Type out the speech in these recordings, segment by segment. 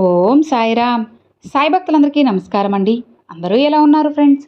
ఓం సాయిరామ్. సాయి భక్తులందరికీ నమస్కారం అండి. అందరూ ఎలా ఉన్నారు ఫ్రెండ్స్?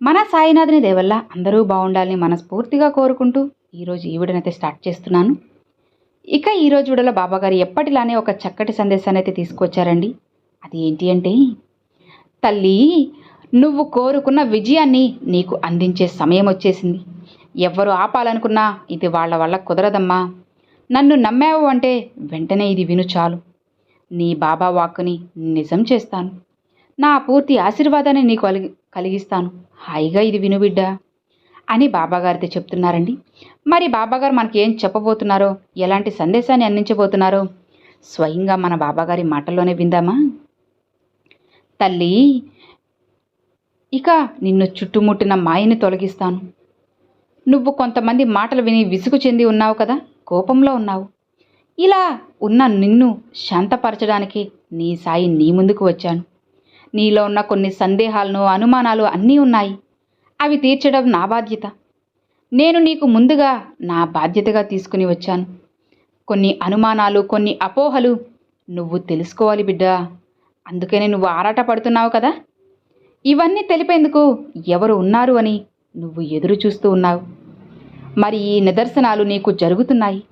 మన సాయినాథుని దేవల్ల అందరూ బాగుండాలని మనస్ఫూర్తిగా కోరుకుంటూ ఈరోజు ఈ వీడియోనైతే స్టార్ట్ చేస్తున్నాను. ఇక ఈరోజు వీడియోలో బాబాగారు ఎప్పటిలానే ఒక చక్కటి సందేశాన్ని అయితే తీసుకొచ్చారండి. అది ఏంటి అంటే తల్లి నువ్వు కోరుకున్న విజయాన్ని నీకు అందించే సమయం వచ్చేసింది. ఎవ్వరు ఆపాలనుకున్నా ఇది వాళ్ళ వల్ల కుదరదమ్మా. నన్ను నమ్మావు అంటే వెంటనే ఇది విను చాలు. నీ బాబా వాక్కుని నిజం చేస్తాను. నా పూర్తి ఆశీర్వాదాన్ని నీకు కలిగి కలిగిస్తాను. హాయిగా ఇది విను బిడ్డ. అని బాబాగారితో చెప్తున్నారండి. మరి బాబాగారు మనకి ఏం చెప్పబోతున్నారో ఎలాంటి సందేశాన్ని అందించబోతున్నారో స్వయంగా మన బాబాగారి మాటల్లోనే విందామా? తల్లి ఇక నిన్ను చుట్టుముట్టిన మాయని తొలగిస్తాను. నువ్వు కొంతమంది మాటలు విని విసుగు చెంది ఉన్నావు కదా కోపంలో ఉన్నావు. ఇలా ఉన్న నిన్ను శాంతపరచడానికి నీ సాయి నీ ముందుకు వచ్చాను. నీలో ఉన్న కొన్ని సందేహాలను అనుమానాలు అన్నీ ఉన్నాయి. అవి తీర్చడం నా బాధ్యత. నేను నీకు ముందుగా నా బాధ్యతగా తీసుకుని వచ్చాను. కొన్ని అనుమానాలు కొన్ని అపోహలు నువ్వు తెలుసుకోవాలి బిడ్డా. అందుకనే నువ్వు ఆరాట పడుతున్నావు కదా? ఇవన్నీ తెలిపేందుకు ఎవరు ఉన్నారు అని నువ్వు ఎదురు చూస్తూ ఉన్నావు. మరి ఈ నిదర్శనాలు నీకు జరుగుతున్నాయి.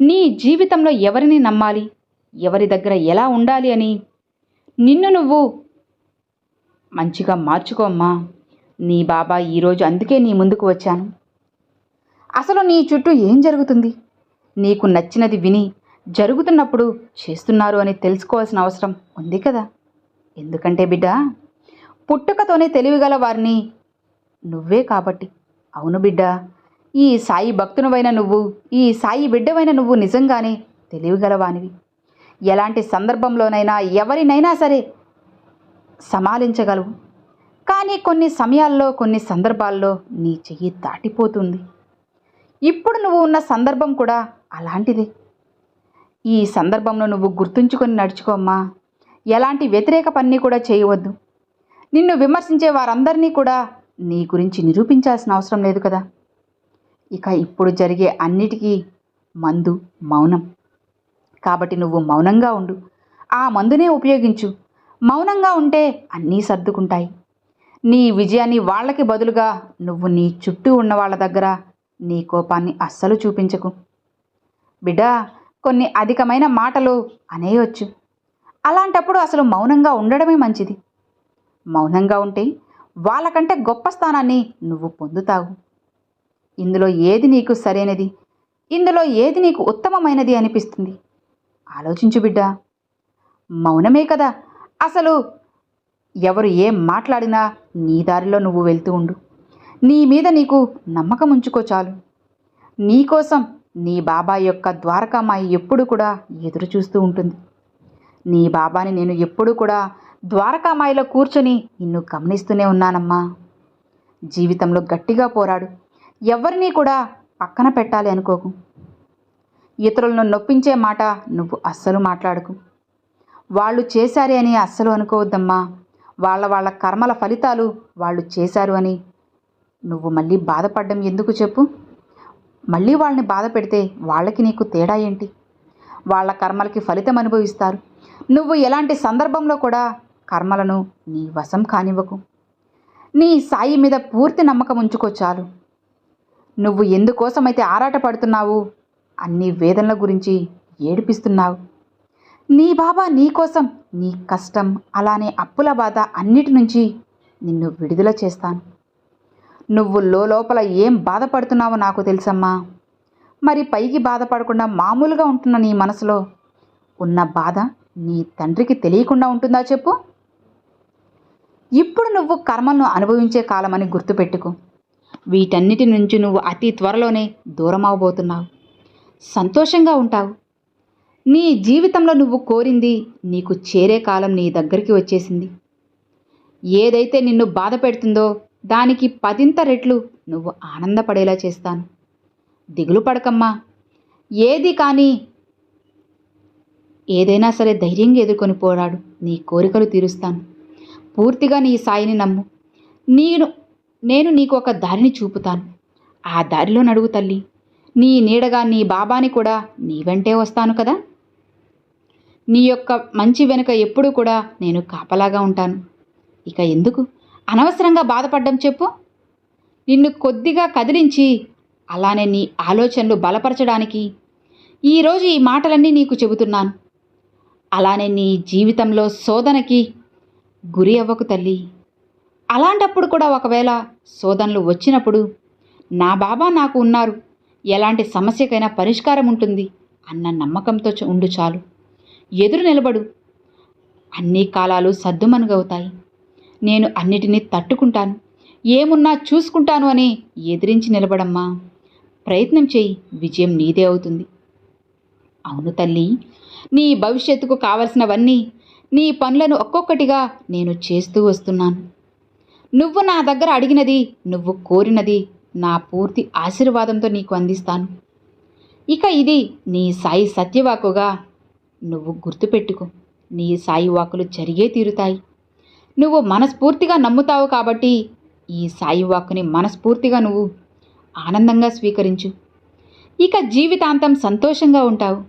నీ జీవితంలో ఎవరిని నమ్మాలి? ఎవరి దగ్గర ఎలా ఉండాలి అని? నిన్ను నువ్వు మంచిగా మార్చుకోమ్మా నీ బాబా ఈరోజు అందుకే నీ ముందుకు వచ్చాను. అసలు నీ చుట్టూ ఏం జరుగుతుంది? నీకు నచ్చినది విని జరుగుతున్నప్పుడు చేస్తున్నారు అని తెలుసుకోవాల్సిన అవసరం ఉంది కదా? ఎందుకంటే బిడ్డ పుట్టుకతోనే తెలివిగల వారిని నువ్వే కాబట్టి. అవును బిడ్డ ఈ సాయి భక్తునివైన నువ్వు ఈ సాయి బిడ్డవైన నువ్వు నిజంగానే తెలివిగలవానివి. ఎలాంటి సందర్భంలోనైనా ఎవరినైనా సరే సమాలించగలవు. కానీ కొన్ని సమయాల్లో కొన్ని సందర్భాల్లో నీ చెయ్యి దాటిపోతుంది. ఇప్పుడు నువ్వు ఉన్న సందర్భం కూడా అలాంటిదే. ఈ సందర్భంలో నువ్వు గుర్తుంచుకొని నడుచుకోమ్మా ఎలాంటి వ్యతిరేక పని కూడా చేయవద్దు. నిన్ను విమర్శించే వారందరినీ కూడా నీ గురించి నిరూపించాల్సిన అవసరం లేదు కదా. ఇక ఇప్పుడు జరిగే అన్నిటికీ మందు మౌనం. కాబట్టి నువ్వు మౌనంగా ఉండు. ఆ మందునే ఉపయోగించు. మౌనంగా ఉంటే అన్నీ సర్దుకుంటాయి. నీ విజయాన్ని వాళ్ళకి బదులుగా నువ్వు నీ చుట్టూ ఉన్న వాళ్ళ దగ్గర నీ కోపాన్ని అస్సలు చూపించకు. బిడ్డా కొన్ని అధికమైన మాటలు అనేయొచ్చు. అలాంటప్పుడు అసలు మౌనంగా ఉండడమే మంచిది. మౌనంగా ఉంటే వాళ్ళకంటే గొప్ప స్థానాన్ని నువ్వు పొందుతావు. ఇందులో ఏది నీకు సరైనది? ఇందులో ఏది నీకు ఉత్తమమైనది అనిపిస్తుంది? ఆలోచించు బిడ్డ. మౌనమే కదా. అసలు ఎవరు ఏం మాట్లాడినా నీ దారిలో నువ్వు వెళ్తూ ఉండు. నీ మీద నీకు నమ్మకం ఉంచుకో చాలు. నీకోసం నీ బాబా యొక్క ద్వారకామాయి ఎప్పుడు కూడా ఎదురు చూస్తూ ఉంటుంది. నీ బాబాని నేను ఎప్పుడూ కూడా ద్వారకామాయిలో కూర్చొని నిన్ను గమనిస్తూనే ఉన్నానమ్మా. జీవితంలో గట్టిగా పోరాడు. ఎవరినీ కూడా పక్కన పెట్టాలి అనుకోకు. ఇతరులను నొప్పించే మాట నువ్వు అస్సలు మాట్లాడకు. వాళ్ళు చేశారే అని అస్సలు అనుకోవద్దమ్మా. వాళ్ళ వాళ్ళ కర్మల ఫలితాలు వాళ్ళు చేశారు అని. నువ్వు మళ్ళీ బాధపడడం ఎందుకు చెప్పు? మళ్ళీ వాళ్ళని బాధ పెడితే వాళ్ళకి నీకు తేడా ఏంటి? వాళ్ళ కర్మలకి ఫలితం అనుభవిస్తారు. నువ్వు ఎలాంటి సందర్భంలో కూడా కర్మలను నీ వశం కానివ్వకు. నీ సాయి మీద పూర్తి నమ్మకం ఉంచుకో చాలు. నువ్వు ఎందుకోసమైతే ఆరాటపడుతున్నావు? అన్ని వేదనల గురించి ఏడిపిస్తున్నావు. నీ బాబా నీ కోసం నీ కష్టం అలానే అప్పుల బాధ అన్నిటి నుంచి నిన్ను విడుదల చేస్తాను. నువ్వు లోపల ఏం బాధపడుతున్నావో నాకు తెలుసమ్మా. మరి పైకి బాధపడకుండా మామూలుగా ఉంటున్న నీ మనసులో ఉన్న బాధ నీ తండ్రికి తెలియకుండా ఉంటుందా చెప్పు? ఇప్పుడు నువ్వు కర్మలను అనుభవించే కాలమని గుర్తుపెట్టుకో. వీటన్నిటి నుంచి నువ్వు అతి త్వరలోనే దూరమవబోతున్నావు. సంతోషంగా ఉంటావు. నీ జీవితంలో నువ్వు కోరింది నీకు చేరే కాలం నీ దగ్గరికి వచ్చేసింది. ఏదైతే నిన్ను బాధ పెడుతుందో దానికి పదింత రెట్లు నువ్వు ఆనందపడేలా చేస్తాను. దిగులు పడకమ్మా. ఏది కానీ ఏదైనా సరే ధైర్యంగా ఎదుర్కొని పోరాడు. నీ కోరికలు తీరుస్తాను. పూర్తిగా నీ సాయిని నమ్ము. నేను నేను నీకు ఒక దారిని చూపుతాను. ఆ దారిలో నడువు తల్లి. నీ నీడగా నీ బాబాని కూడా నీ వెంటే వస్తాను కదా? నీ యొక్క మంచి వెనుక ఎప్పుడూ కూడా నేను కాపలాగా ఉంటాను. ఇక ఎందుకు? అనవసరంగా బాధపడ్డం చెప్పు. నిన్ను కొద్దిగా కదిలించి అలానే నీ ఆలోచనలు బలపరచడానికి ఈరోజు ఈ మాటలన్నీ నీకు చెబుతున్నాను. అలానే నీ జీవితంలో శోధనకి గురి అవ్వకు తల్లి. అలాంటప్పుడు కూడా ఒకవేళ శోధనలు వచ్చినప్పుడు నా బాబా నాకు ఉన్నారు ఎలాంటి సమస్యకైనా పరిష్కారం ఉంటుంది అన్న నమ్మకంతో ఉండు చాలు. ఎదురు నిలబడు. అన్ని కాలాలు సద్దుమనుగవుతాయి నేను అన్నిటినీ తట్టుకుంటాను. ఏమున్నా చూసుకుంటాను అని ఎదిరించి నిలబడమ్మా. ప్రయత్నం చేయి విజయం నీదే అవుతుంది. అవును తల్లి నీ భవిష్యత్తుకు కావలసినవన్నీ నీ పనులను ఒక్కొక్కటిగా నేను చేస్తూ వస్తున్నాను. నువ్వు నా దగ్గర అడిగినది నువ్వు కోరినది నా పూర్తి ఆశీర్వాదంతో నీకు అందిస్తాను. ఇక ఇది నీ సాయి సత్యవాకుగా నువ్వు గుర్తుపెట్టుకో. నీ సాయి వాకులు జరిగే తీరుతాయి. నువ్వు మనస్ఫూర్తిగా నమ్ముతావు కాబట్టి ఈ సాయి వాక్కుని మనస్ఫూర్తిగా నువ్వు ఆనందంగా స్వీకరించు. ఇక జీవితాంతం సంతోషంగా ఉంటావు.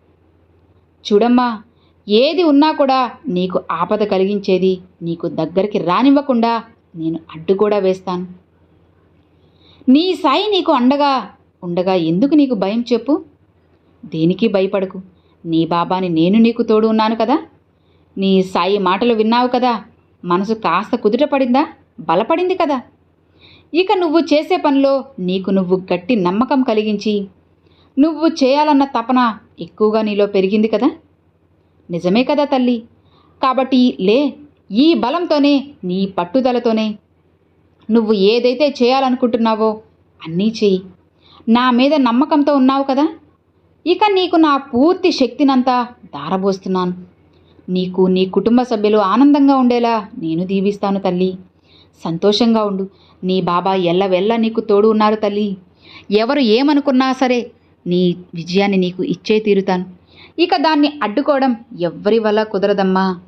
చూడమ్మా ఏది ఉన్నా కూడా నీకు ఆపద కలిగించేది నీకు దగ్గరికి రానివ్వకుండా నేను అడ్డు కూడా వేస్తాను. నీ సాయి నీకు అండగా ఉండగా ఎందుకు నీకు భయం చెప్పు? దేనికి భయపడకు? నీ బాబాని నేను నీకు తోడు ఉన్నాను కదా? నీ సాయి మాటలు విన్నావు కదా? మనసు కాస్త కుదుట పడిందా? బలపడింది కదా? ఇక నువ్వు చేసే పనిలో నీకు నువ్వు గట్టి నమ్మకం కలిగించి నువ్వు చేయాలన్న తపన ఎక్కువగా నీలో పెరిగింది కదా? నిజమే కదా తల్లి? కాబట్టి లే ఈ బలంతోనే నీ పట్టుదలతోనే. నువ్వు ఏదైతే చేయాలనుకుంటున్నావో అన్నీ చెయ్యి. నా మీద నమ్మకంతో ఉన్నావు కదా? ఇక నీకు నా పూర్తి శక్తినంతా దారబోస్తున్నాను నీకు నీ కుటుంబ సభ్యులు ఆనందంగా ఉండేలా నేను దీవిస్తాను తల్లి. సంతోషంగా ఉండు. నీ బాబా ఎల్లవెల్ల నీకు తోడు ఉన్నారు తల్లి. ఎవరు ఏమనుకున్నా సరే నీ విజయాన్ని నీకు ఇచ్చే తీరుతాను. ఇక దాన్ని అడ్డుకోవడం ఎవ్వరి వల్ల కుదరదమ్మా.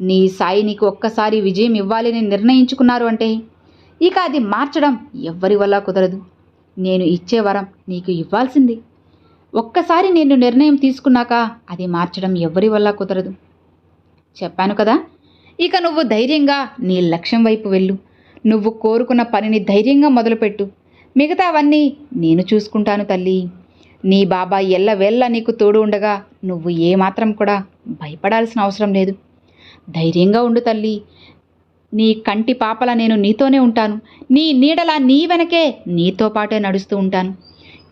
నీ సాయి నీకు ఒక్కసారి విజయం ఇవ్వాలని నిర్ణయించుకున్నారు అంటే ఇక అది మార్చడం ఎవ్వరి వల్ల కుదరదు. నేను ఇచ్చే వరం నీకు ఇవ్వాల్సింది. ఒక్కసారి నేను నిర్ణయం తీసుకున్నాక అది మార్చడం ఎవ్వరి వల్ల కుదరదు. చెప్పాను కదా ఇక నువ్వు ధైర్యంగా నీ లక్ష్యం వైపు వెళ్ళు. నువ్వు కోరుకున్న పనిని ధైర్యంగా మొదలుపెట్టు. మిగతావన్నీ నేను చూసుకుంటాను తల్లి. నీ బాబా ఎల్లవేళ్ళ నీకు తోడు ఉండగా నువ్వు ఏమాత్రం కూడా భయపడాల్సిన అవసరం లేదు. ధైర్యంగా ఉండు తల్లి. నీ కంటి పాపల నేను నీతోనే ఉంటాను. నీ నీడలా నీ వెనకే నీతో పాటే నడుస్తూ ఉంటాను.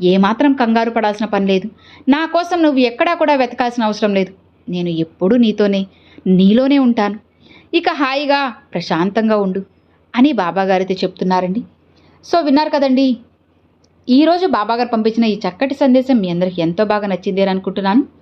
ఏమాత్రం కంగారు పడాల్సిన పని లేదు. నా కోసం నువ్వు ఎక్కడా కూడా వెతకాల్సిన అవసరం లేదు. నేను ఎప్పుడూ నీతోనే నీలోనే ఉంటాను. ఇక హాయిగా ప్రశాంతంగా ఉండు అని బాబాగారైతే చెప్తున్నారండి. సో విన్నారు కదండి. ఈరోజు బాబాగారు పంపించిన ఈ చక్కటి సందేశం మీ అందరికి ఎంతో బాగా నచ్చింది అని అనుకుంటున్నాను.